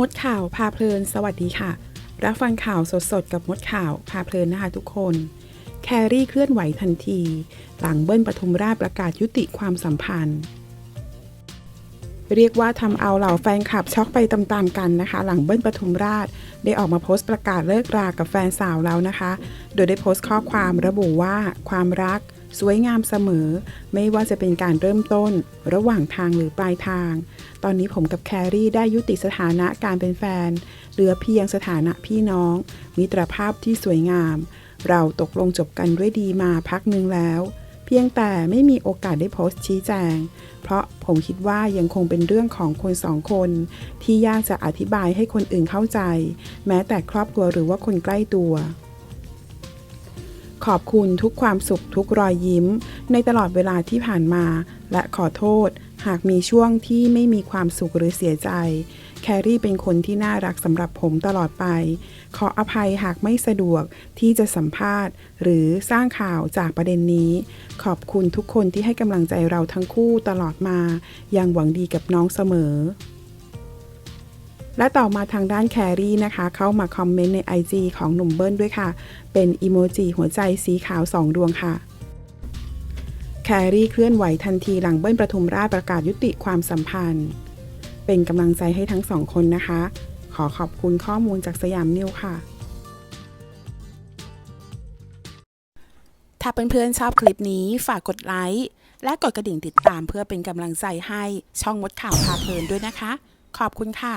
มดข่าวพาเพลิน สวัสดีค่ะ รับฟังข่าวสดๆ กับมดข่าวพาเพลินนะคะทุกคน แครี่เคลื่อนไหวทันที หลังเบิ้ลปทุมราชประกาศยุติความสัมพันธ์ เรียกว่าทำเอาเหล่าแฟนคลับช็อกไปตามๆกันนะคะ หลังเบิ้ลปทุมราชได้ออกมาโพสต์ประกาศเลิกรากับแฟนสาวแล้วนะคะ โดยได้โพสต์ข้อความระบุว่าความรัก สวยงามเสมอ ไม่ว่าจะเป็นการเริ่มต้น ระหว่างทางหรือปลายทาง ตอนนี้ผมกับแครี่ได้ยุติสถานะการเป็นแฟน เหลือเพียงสถานะพี่น้อง มิตรภาพที่สวยงาม เราตกลงจบกันด้วยดีมาพักหนึ่งแล้ว เพียงแต่ไม่มีโอกาสได้โพสต์ชี้แจง เพราะผมคิดว่ายังคงเป็นเรื่องของคนสองคน ที่ยากจะอธิบายให้คนอื่นเข้าใจ แม้แต่ครอบครัวหรือว่าคนใกล้ตัว ขอบคุณทุกความสุขทุกรอยยิ้ม ในตลอดเวลาที่ผ่านมา และขอโทษ หากมีช่วงที่ไม่มีความสุขหรือเสียใจ แครี่เป็นคนที่น่ารักสำหรับผมตลอดไป ขออภัยหากไม่สะดวกที่จะสัมภาษณ์ หรือสร้างข่าวจากประเด็นนี้ ขอบคุณทุกคนที่ให้กำลังใจเราทั้งคู่ตลอดมายังหวังดีกับน้องเสมอ และต่อมาทางด้านแครี่นะคะ เข้ามาคอมเมนต์ใน IG ของหนุ่มเบิ้ลด้วยค่ะ เป็นอีโมจิหัวใจสีขาวสองดวงค่ะแครี่เคลื่อนไหวทันทีหลังเบิ้ลประทุมราชประกาศยุติความสัมพันธ์ เป็นกำลังใจให้ทั้งสองคนนะคะ ขอขอบคุณข้อมูลจากสยามนิวค่ะ ถ้าเพื่อนๆชอบคลิปนี้ฝากกดไลค์และกดกระดิ่งติดตามเพื่อเป็นกำลังใจให้ช่องมดข่าวพาเพลินด้วยนะคะ ขอบคุณค่ะ